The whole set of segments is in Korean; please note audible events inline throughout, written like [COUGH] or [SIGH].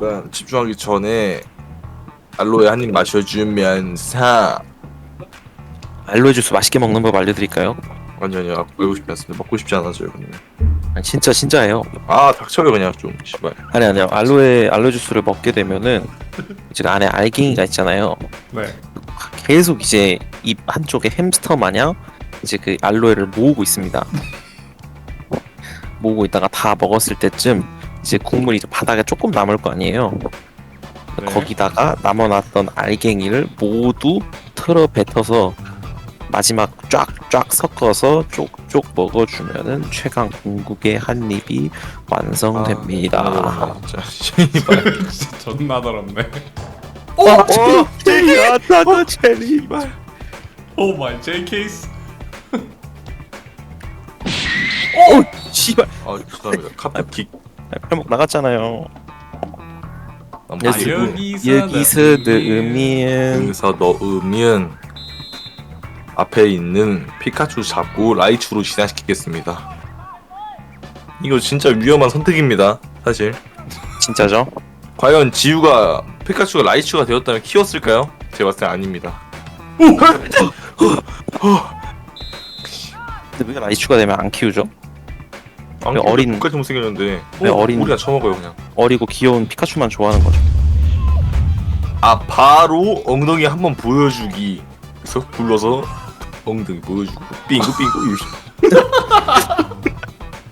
일단 집중하기 전에 알로에 한 입 마셔주면서 알로에 주스 맛있게 먹는 법 알려드릴까요? 완전히 아, 외우고 싶지 않습니다. 먹고 싶지 않아서요. 그냥. 아니, 진짜 진짜예요. 아 닥쳐요 그냥 좀 씨발. 아니 아니요 알로에 알로에 주스를 먹게 되면은 이제 안에 알갱이가 있잖아요. 네. 계속 이제 입 한쪽에 햄스터 마냥 이제 그 알로에를 모으고 있습니다. 모으고 있다가 다 먹었을 때쯤 이제 국물이 이제 바닥에 조금 남을 거 아니에요. 네. 거기다가 남아났던 알갱이를 모두 틀어 뱉어서 마지막 쫙쫙 섞어서 쪽쪽 먹어주면은 최강 궁극의 한 입이 완성됩니다. 아, 진짜 씨발. 진짜 존나 더럽네. 어, 제리 나도 제리. 오 마이 J 케이스. 씨발 아 죄송합니다. 카프킥. 팔목 나갔잖아요. 아, 지금 여기서 여기서 넣으면 여기서 넣으면 앞에 있는 피카츄 잡고 라이츄로 진화시키겠습니다. 이거 진짜 위험한 선택입니다. 사실. 진짜죠? 과연 지우가 피카츄가 라이츄가 되었다면 키웠을까요? 제가 봤을 때 아닙니다. 근데 왜 라이추가 되면 안 키우죠? 안그 어린- 똑같이 못생겼는데 왜 어, 어린- 우리가 처먹어요 그냥. 어리고 귀여운 피카츄만 좋아하는 거죠. 아 바로 엉덩이 한번 보여주기. 그래서 불러서 엉덩이 보여주고 빙구 빙구.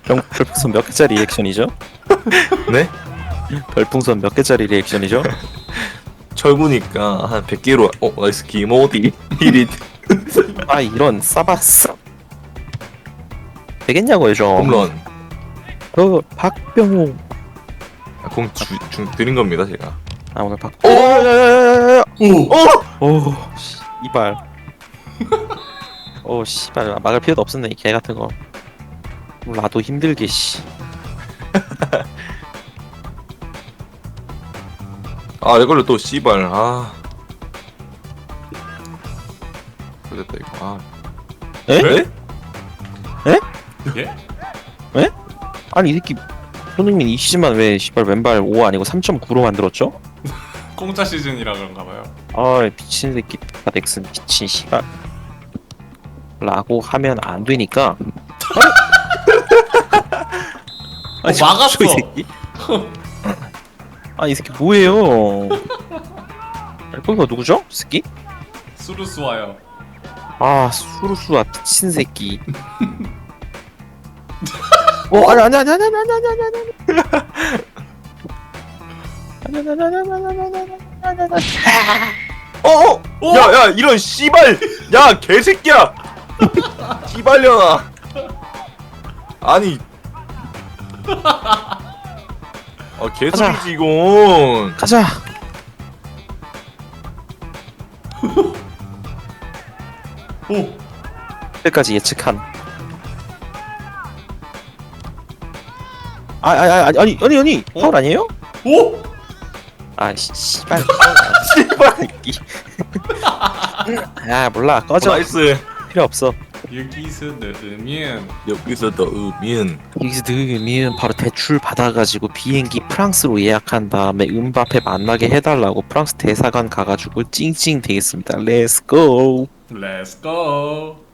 별- 별풍선 몇 개짜리 리액션이죠? [LAUGHS] 네? 별풍선 몇 개짜리 리액션이죠? [LAUGHS] 철구니까 한 100개로 어 나이스 기모디 히릿 아 이런 싸바싸 되겠냐고요 좀. 홈런 그 박병호. 아, 공 주, 주, 드린 겁니다 제가 아 오늘 박. 오. 야야야야야야. 오! 오. 이발. 오 씨발 막을 필요도 없었네 이개 같은 거. 나도 힘들게 씨. 아 이걸로 또 씨발 아 됐다 이거 아 에? 네? 예? 아니 이 새끼 손흥민 이 시즌만 왜 씨발 왼발 5 아니고 3.9로 만들었죠? [LAUGHS] 공짜 시즌이라 그런가 봐요. 아 미친 새끼 넥슨 미친 씨발 라고 하면 안 되니까 어, [LAUGHS] 막았어. 이 새끼 [LAUGHS] 아이 새끼 뭐예요 알코가 누구죠? 이 새끼? 수루스 와요. 아 수루수아 미친 새끼 어 아니 아니 아니 아니 아니 아니 아니 아니 아니. 아니 아니 아니 아니 아니 아니 아니 아니 아니 어! 오! 야야 이런 씨발. 야 개새끼야. [LAUGHS] 씨발려나. 아니. 아 개소리지 이건. 가자. 오. 끝까지 예측한 아, 아, 아, 아니, 아니, 아니, 아니, 어? 파울 아니에요? 오. 아, 씨, 씨발, 씨발, [LAUGHS] 아, 몰라, 꺼져, 나이스 필요 없어. 여기서 넣으면 여기서 넣으면 여기서 넣으면 바로 대출 받아가지고 비행기 프랑스로 예약한 다음에 음바페 만나게 해달라고 프랑스 대사관 가가지고 찡찡 되겠습니다. 렛츠 고. 렛츠 고.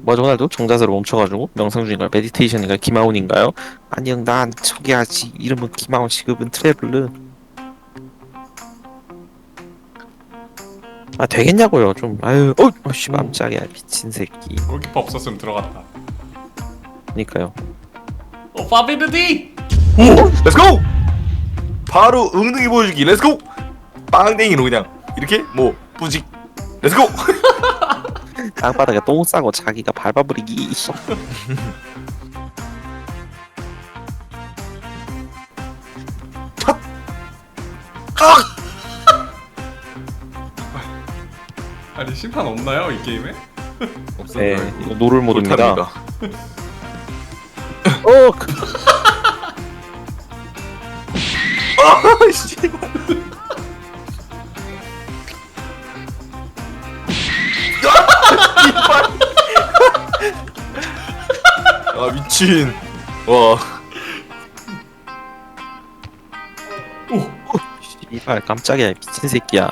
뭐죠, 호날두? 정자세로 멈춰가지고 명상 중인가요? 메디테이션인가요? 김하온인가요? 아니요, 난 저기 하지. 이름은 김하온 시급은 트래블르. 아 되겠냐고요 좀 아유 어 씨 깜짝이야 미친 새끼 골키퍼 없었으면 들어갔다. 그니까요 오 파비르디. 렛츠고! 바로 엉덩이 보여주기 렛츠고! 빵댕이로 그냥 이렇게 뭐 뿌직 렛츠고! [LAUGHS] [LAUGHS] 땅바닥에 똥 싸고 자기가 밟아버리기. 아니 심판 없나요 이 게임에? 네 이거 노를 모드입니다. 어! 그, [LAUGHS] 아 씨발 아 미친. 와. 씨발 깜짝이야 미친 새끼야.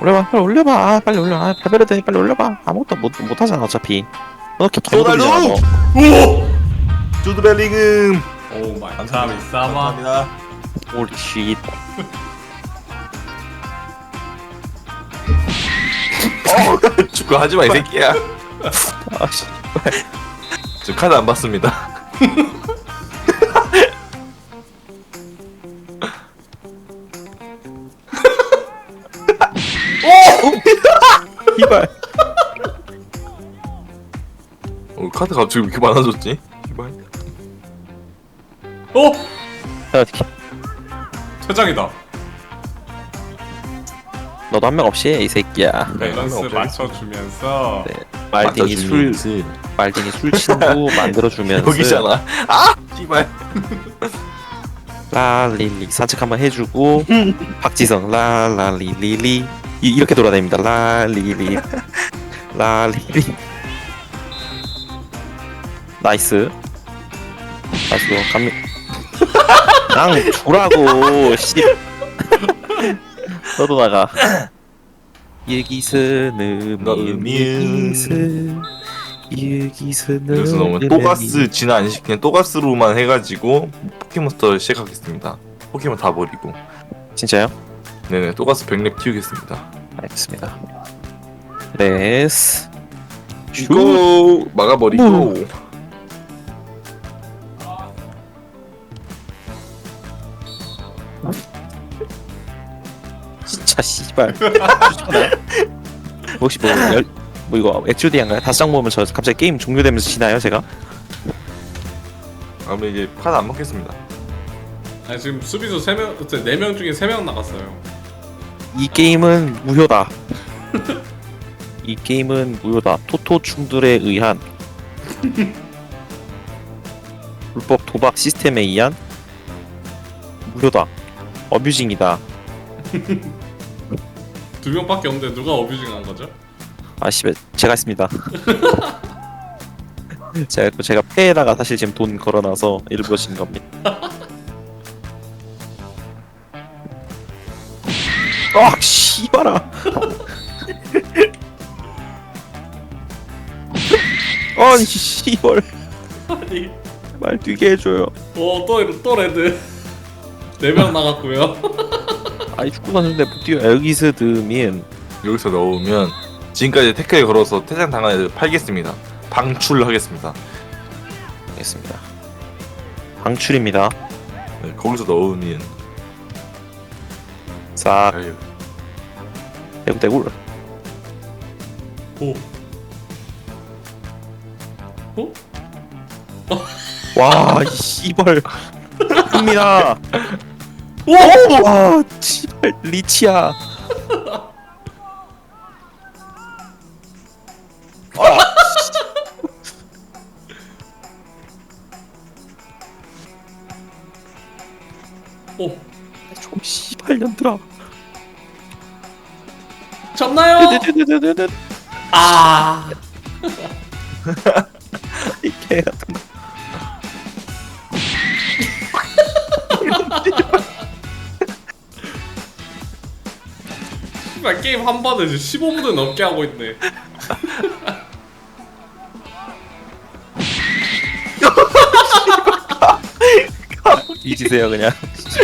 올려봐 빨리 올려봐. 아, 빨리 올려. 아 발베르데 빨리 올려봐. 아무것도 못, 못하잖아 어차피. 어떻게 호날두! 개못올리잖아 오! 주드 벨링음. 오 마이 갓 이사마 감사합니다. 홀리 쉿 축구 하지 마 이 새끼야. 아 씨. 저 카드 안 받습니다. [LAUGHS] 이발 어, 카드 갑자기 왜 이렇게 많아졌지? 이발. 오! 어떻게 퇴장이다 너도 한 명 없이 해, 이 새끼야 밸런스. 맞춰주면서 네. 말딩이 술. 말딩이 술 친구 만들어주면서 여기잖아. 아! 씨발. [LAUGHS] 라릴리 산책 한번 해주고 박지성 라라리리리. 이- 이렇게 돌아다닙니다. 라리리. 라리리. 나이스. 나이스. 감미 랑 주라고 씨. 너도 나가. 여기서는 너는 여기서 여기서는 여기서 너무 또가스 진화 안 시키는 또가스로만 해가지고 포켓몬스터 시작하겠습니다. 포켓몬 다 버리고. 진짜요? 네네 또가스 100렙 키우겠습니다. 알겠습니다 레스 이거 막아버리고. 뭐. 진짜 씨발 [LAUGHS] 혹시 뭐, 열, 뭐 이거 엑주디안가요? 다섯 장 모으면 저 갑자기 게임 종료되면서 지나요 제가? 아무 이제 카드 안 먹겠습니다. 아니 지금 수비수 3명 4명 중에 3명 나갔어요 이 게임은 무효다 [LAUGHS] 이 게임은 무효다 토토 충돌에 의한 [LAUGHS] 불법 도박 시스템에 의한 무효다 어뷰징이다 [LAUGHS] 두 명밖에 없는데 누가 어뷰징 한 거죠? 아 씨발 제가 했습니다. [LAUGHS] 제가 그 제가 패에다가 사실 지금 돈 걸어놔서 일부러 진 겁니다. [LAUGHS] 아 씨발아. [LAUGHS] 아니 씨발 아니 말 뛰게 해줘요. 오또 또 레드 4명 나갔고요 아니 축구 갔는데 못 뛰어. 여기서 드민 여기서 넣으면 지금까지 태클 걸어서 퇴장 당한 애들 팔겠습니다. 방출하겠습니다. 알겠습니다. 방출입니다. 네, 거기서 넣으면 싹 아유, 대굴대굴. 오 어? [LAUGHS] 와, 이 씨발. [LAUGHS] 흥민아. 오! 와, 씨발 리치야. 오! 좀 씨발 년들아. 졌나요? 드드드드드드. 아 [LAUGHS] 이 개같은. 씨발 게임 한 번에 15분을 넘게 하고 있네 [LAUGHS] 뒤지세요 그냥. [LAUGHS]